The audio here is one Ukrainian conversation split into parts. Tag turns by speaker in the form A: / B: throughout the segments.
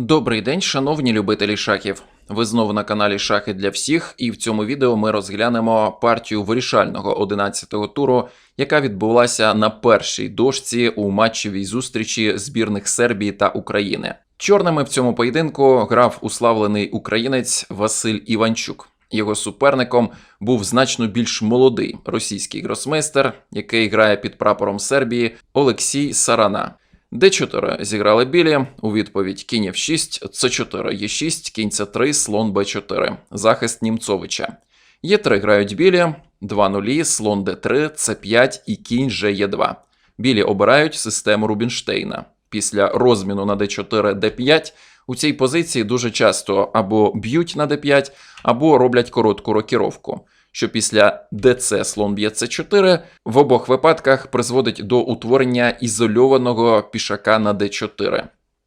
A: Добрий день, шановні любителі шахів. Ви знову на каналі Шахи для всіх, і в цьому відео ми розглянемо партію вирішального 11-го туру, яка відбулася на першій дошці у матчевій зустрічі збірних Сербії та України. Чорними в цьому поєдинку грав уславлений українець Василь Іванчук. Його суперником був значно більш молодий російський гросмейстер, який грає під прапором Сербії Олексій Сарана. Д4 зіграли білі, у відповідь кінь F6, С4, Е6, кінь С3, слон Б4, захист Німцовича. Е3 грають білі, 2 нулі, слон Д3, С5 і кінь Ж2. Білі обирають систему Рубінштейна. Після розміну на d4, d5 у цій позиції дуже часто або б'ють на d5, або роблять коротку рокіровку, що після ДЦ слон б'є С4 в обох випадках призводить до утворення ізольованого пішака на d4.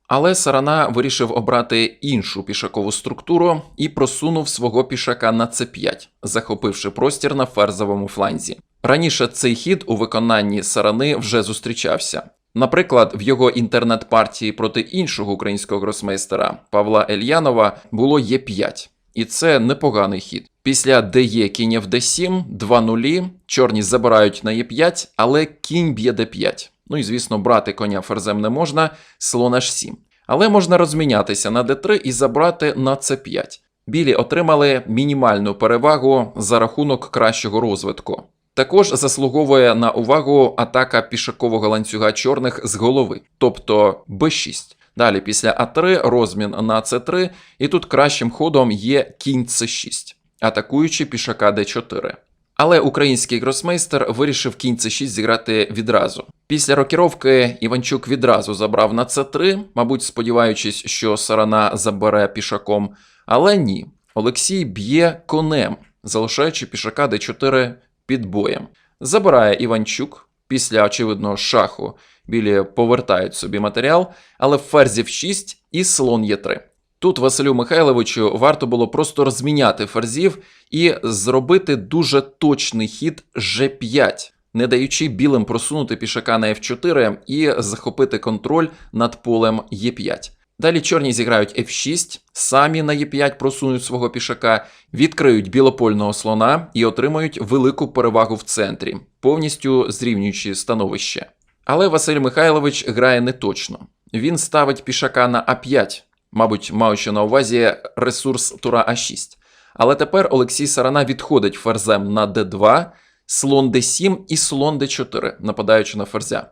A: Але Сарана вирішив обрати іншу пішакову структуру і просунув свого пішака на c5, захопивши простір на ферзовому фланзі. Раніше цей хід у виконанні Сарани вже зустрічався. Наприклад, в його інтернет-партії проти іншого українського гросмейстера Павла Ельянова було Е5. І це непоганий хід. Після ДЕ кінь в d7, 2 нулі, чорні забирають на Е5, але кінь б'є d5. Ну і звісно, брати коня ферзем не можна, слон h7. Але можна розмінятися на d3 і забрати на c5. Білі отримали мінімальну перевагу за рахунок кращого розвитку. Також заслуговує на увагу атака пішакового ланцюга чорних з голови, тобто b6. Далі після А3 розмін на С3, і тут кращим ходом є кінь С6, атакуючи пішака Д4. Але український гросмейстер вирішив кінь С6 зіграти відразу. Після рокіровки Іванчук відразу забрав на С3, мабуть, сподіваючись, що Сарана забере пішаком. Але ні. Олексій б'є конем, залишаючи пішака Д4 під боєм. Забирає Іванчук після очевидного шаху. Білі повертають собі матеріал, але ферзів 6 і слон є 3. Тут Василю Михайловичу варто було просто розміняти ферзів і зробити дуже точний хід G5, не даючи білим просунути пішака на F4 і захопити контроль над полем Е5. Далі чорні зіграють F6, самі на Е5 просунуть свого пішака, відкриють білопольного слона і отримають велику перевагу в центрі, повністю зрівнюючи становище. Але Василь Михайлович грає неточно. Він ставить пішака на А5, мабуть, маючи на увазі ресурс тура А6. Але тепер Олексій Сарана відходить ферзем на Д2, слон Д7 і слон Д4, нападаючи на ферзя.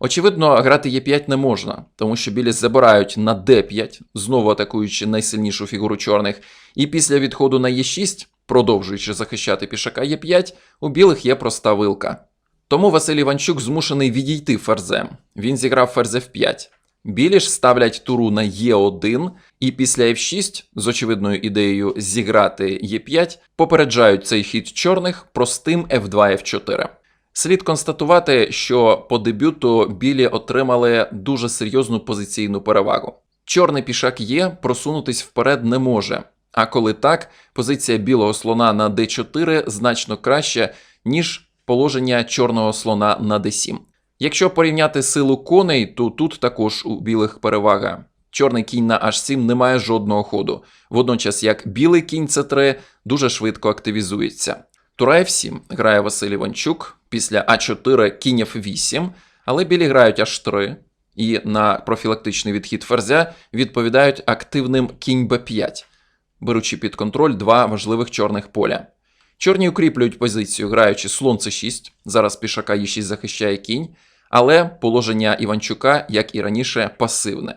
A: Очевидно, грати Е5 не можна, тому що білі забирають на Д5, знову атакуючи найсильнішу фігуру чорних, і після відходу на Е6, продовжуючи захищати пішака Е5, у білих є проста вилка. Тому Василь Іванчук змушений відійти ферзем. Він зіграв ферзь F5. Білі ж ставлять туру на Е1, і після F6, з очевидною ідеєю зіграти Е5, попереджають цей хід чорних простим F2 F4. Слід констатувати, що по дебюту білі отримали дуже серйозну позиційну перевагу. Чорний пішак є, просунутись вперед не може. А коли так, позиція білого слона на d4 значно краща, ніж положення чорного слона на d7. Якщо порівняти силу коней, то тут також у білих перевага. Чорний кінь на h7 не має жодного ходу, водночас як білий кінь c3 дуже швидко активізується. Тура F7 грає Василь Іванчук, після А4 кінь F8, але білі грають H3 і на профілактичний відхід ферзя відповідають активним кінь b5, беручи під контроль два важливих чорних поля. Чорні укріплюють позицію, граючи слон c6, зараз пішака e6 захищає кінь, але положення Іванчука, як і раніше, пасивне.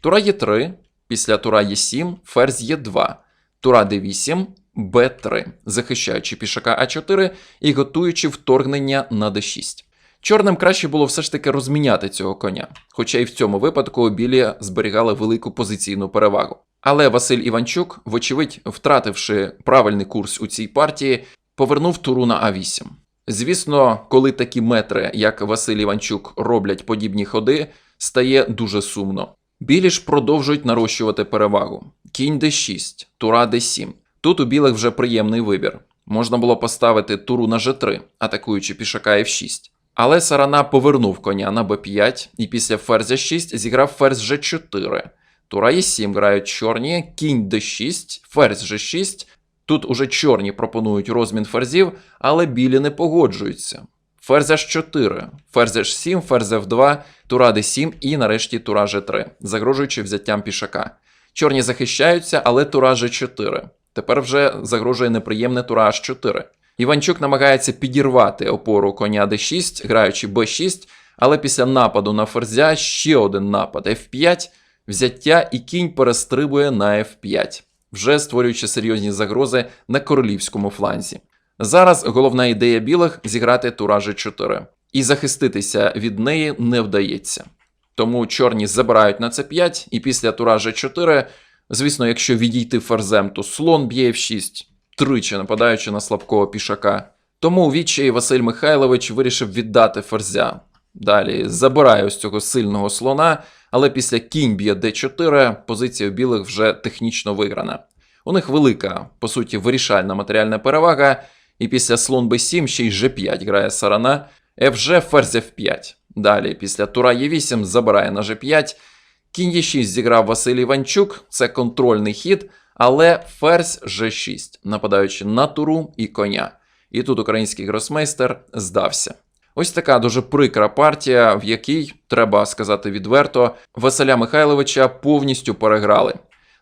A: Тура Е3, після тура Е7, ферзь Е2, тура Д8, Б3, захищаючи пішака А4 і готуючи вторгнення на Д6. Чорним краще було все ж таки розміняти цього коня, хоча і в цьому випадку білі зберігали велику позиційну перевагу. Але Василь Іванчук, вочевидь, втративши правильний курс у цій партії, повернув туру на А8. Звісно, коли такі метри, як Василь Іванчук, роблять подібні ходи, стає дуже сумно. Білі ж продовжують нарощувати перевагу. Кінь d6, тура d7. Тут у білих вже приємний вибір. Можна було поставити туру на g3, атакуючи пішака f6. Але Сарана повернув коня на b5 і після ферзя 6 зіграв ферзь g4. Тура Е7 грають чорні, кінь Д6, ферзь G6. Тут уже чорні пропонують розмін ферзів, але білі не погоджуються. Ферзь H4, ферзь H7, ферзь F2, тура D7 і нарешті тура G3, загрожуючи взяттям пішака. Чорні захищаються, але тура G4. Тепер вже загрожує неприємне тура H4. Іванчук намагається підірвати опору коня D6, граючи B6, але після нападу на ферзя ще один напад F5, взяття і кінь перестрибує на F5, вже створюючи серйозні загрози на королівському фланзі. Зараз головна ідея білих зіграти тура G4, і захиститися від неї не вдається. Тому чорні забирають на c5, і після тура G4, звісно, якщо відійти ферзем, то слон б'є F6, тричі нападаючи на слабкого пішака. Тому у відчаї Василь Михайлович вирішив віддати ферзя. Далі забирає ось цього сильного слона, але після кінь б'є d4, позиція у білих вже технічно виграна. У них велика, по суті, вирішальна матеріальна перевага, і після слон b7 ще й g5 грає сарана, FG ферзь f5. Далі, після тура e8 забирає на g5. Кінь e6 зіграв Василь Іванчук, це контрольний хід, але ферзь g6, нападаючи на туру і коня. І тут український гросмейстер здався. Ось така дуже прикра партія, в якій, треба сказати відверто, Василя Михайловича повністю переграли.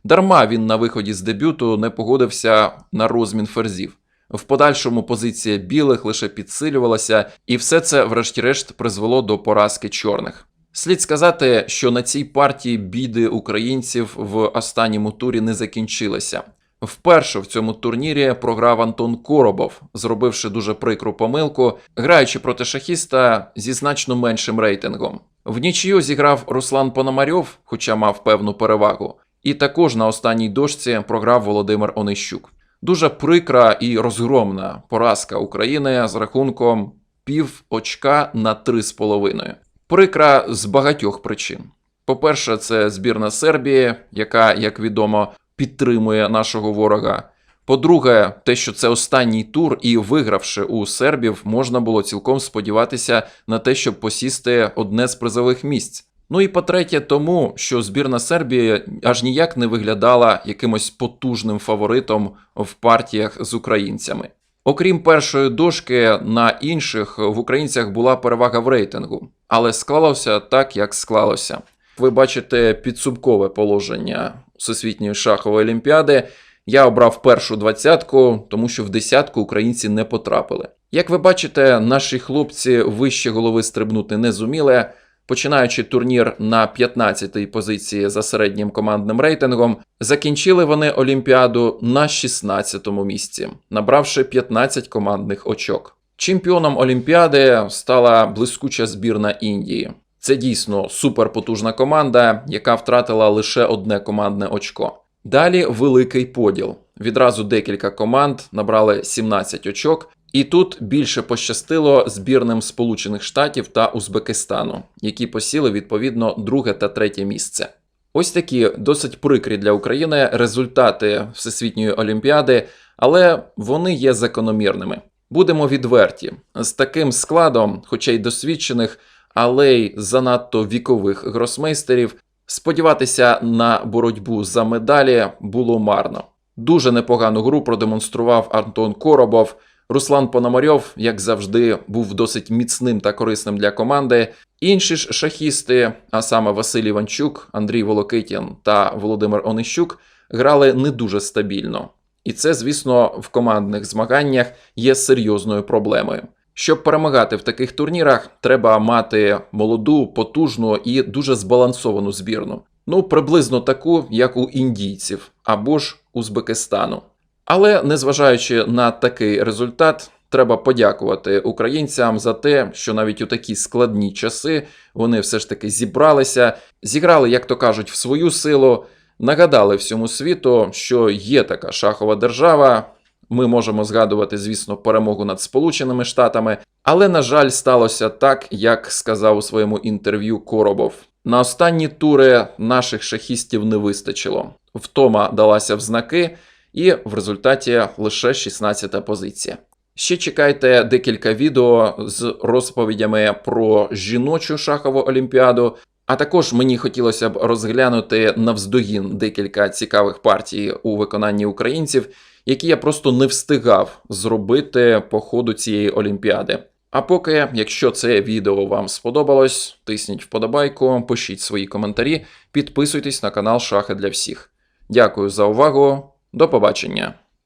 A: Дарма він на виході з дебюту не погодився на розмін ферзів. В подальшому позиція білих лише підсилювалася, і все це, врешті-решт, призвело до поразки чорних. Слід сказати, що на цій партії біди українців в останньому турі не закінчилися. Вперше в цьому турнірі програв Антон Коробов, зробивши дуже прикру помилку, граючи проти шахіста зі значно меншим рейтингом. В нічию зіграв Руслан Пономарьов, хоча мав певну перевагу, і також на останній дошці програв Володимир Онищук. Дуже прикра і розгромна поразка України з рахунком пів очка на 3,5. Прикра з багатьох причин. По-перше, це збірна Сербії, яка, як відомо, підтримує нашого ворога. По-друге, те, що це останній тур, і вигравши у сербів, можна було цілком сподіватися на те, щоб посісти одне з призових місць. Ну і по-третє, тому що збірна Сербії аж ніяк не виглядала якимось потужним фаворитом в партіях з українцями. Окрім першої дошки, на інших в українцях була перевага в рейтингу, але склалося так, як склалося. Ви бачите підсумкове положення Всесвітньої шахової олімпіади. Я обрав першу двадцятку, тому що в десятку українці не потрапили. Як ви бачите, наші хлопці вище голови стрибнути не зуміли. Починаючи турнір на 15-й позиції за середнім командним рейтингом, закінчили вони Олімпіаду на 16-му місці, набравши 15 командних очок. Чемпіоном Олімпіади стала блискуча збірна Індії. Це дійсно суперпотужна команда, яка втратила лише одне командне очко. Далі великий поділ. Відразу декілька команд набрали 17 очок, і тут більше пощастило збірним Сполучених Штатів та Узбекистану, які посіли відповідно друге та третє місце. Ось такі досить прикрі для України результати Всесвітньої Олімпіади, але вони є закономірними. Будемо відверті, з таким складом, хоча й досвідчених, але й занадто вікових гросмейстерів, сподіватися на боротьбу за медалі було марно. Дуже непогану гру продемонстрував Антон Коробов. Руслан Пономарьов, як завжди, був досить міцним та корисним для команди. Інші ж шахісти, а саме Василь Іванчук, Андрій Волокитін та Володимир Онищук, грали не дуже стабільно. І це, звісно, в командних змаганнях є серйозною проблемою. Щоб перемагати в таких турнірах, треба мати молоду, потужну і дуже збалансовану збірну. Ну, приблизно таку, як у індійців або ж Узбекистану. Але незважаючи на такий результат, треба подякувати українцям за те, що навіть у такі складні часи вони все ж таки зібралися, зіграли, як то кажуть, в свою силу, нагадали всьому світу, що є така шахова держава. Ми можемо згадувати, звісно, перемогу над Сполученими Штатами, але, на жаль, сталося так, як сказав у своєму інтерв'ю Коробов. На останні тури наших шахістів не вистачило. Втома далася в знаки, і в результаті лише 16-та позиція. Ще чекайте декілька відео з розповідями про жіночу шахову олімпіаду. А також мені хотілося б розглянути навздогін декілька цікавих партій у виконанні українців, які я просто не встигав зробити по ходу цієї олімпіади. А поки, якщо це відео вам сподобалось, тисніть вподобайку, пишіть свої коментарі, підписуйтесь на канал Шахи для всіх. Дякую за увагу, до побачення!